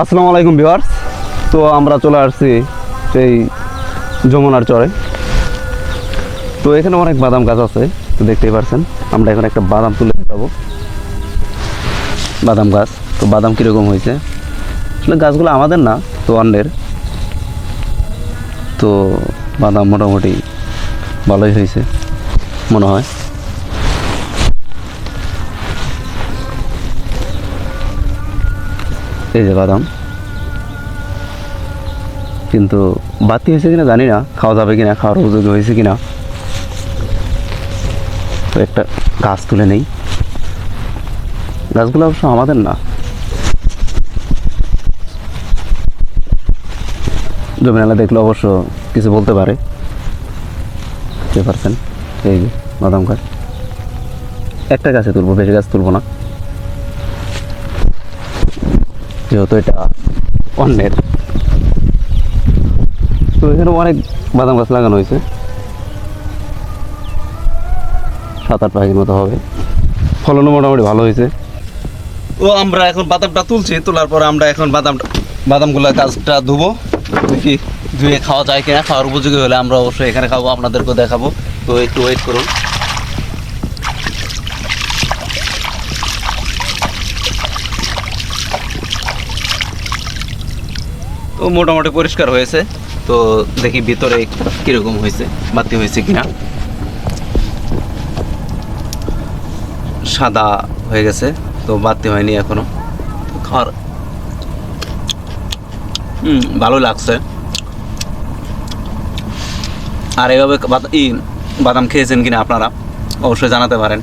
আসসালামু আলাইকুম ভিউয়ার্স। তো আমরা চলে আসছি সেই যমুনার চরে। তো এখানে অনেক বাদাম গাছ আছে, তো দেখতেই পারছেন। আমরা এখন একটা বাদাম তুলে দেখাবো বাদাম গাছ, তো বাদাম কীরকম হয়েছে? আসলে গাছগুলো আমাদের না, তো অন্যের। তো বাদাম মোটামুটি ভালোই হয়েছে, মনে হয়। এই যে বাদাম। কিন্তু বাতি হয়েছে কিনা জানি না, খাওয়া যাবে কিনা, খাওয়ার উপযোগী হয়েছে কিনা। তো একটা গাছ তুলে নেই। গাছগুলো অবশ্য আমাদের না। জমিনালা দেখলে অবশ্য কিছু বলতে পারে। পারছেন? এই বাদাম গাছ। একটা গাছে তুলবো, বেশি গাছ তুলবো না। যেহেতু এটা অন্যের। তো এখানে অনেক বাদাম গাছ লাগানো হয়েছে। সাত আট পাখির মতো হবে। ফলনও মোটামুটি ভালো হয়েছে। ও আমরা এখন বাদামটা তুলছি, তোলার পরে আমরা এখন বাদাম বাদামগুলো গাছটা ধুবো। দেখি ধুয়ে খাওয়া যায় কিনা। খাওয়ার উপযোগী হলে আমরা অবশ্যই এখানে খাব, আপনাদেরকেও দেখাবো। তো একটু ওয়েট করুন। তো মোটামুটি পরিষ্কার হয়েছে। তো দেখি ভিতরে কীরকম হয়েছে, বাতি হয়েছে কিনা। সাদা হয়ে গেছে, তো বাতি হয়নি এখনও। খাওয়ার হুম, ভালো লাগছে। আর এভাবে বাদাম খেয়েছেন কিনা আপনারা? অবশ্যই জানাতে পারেন।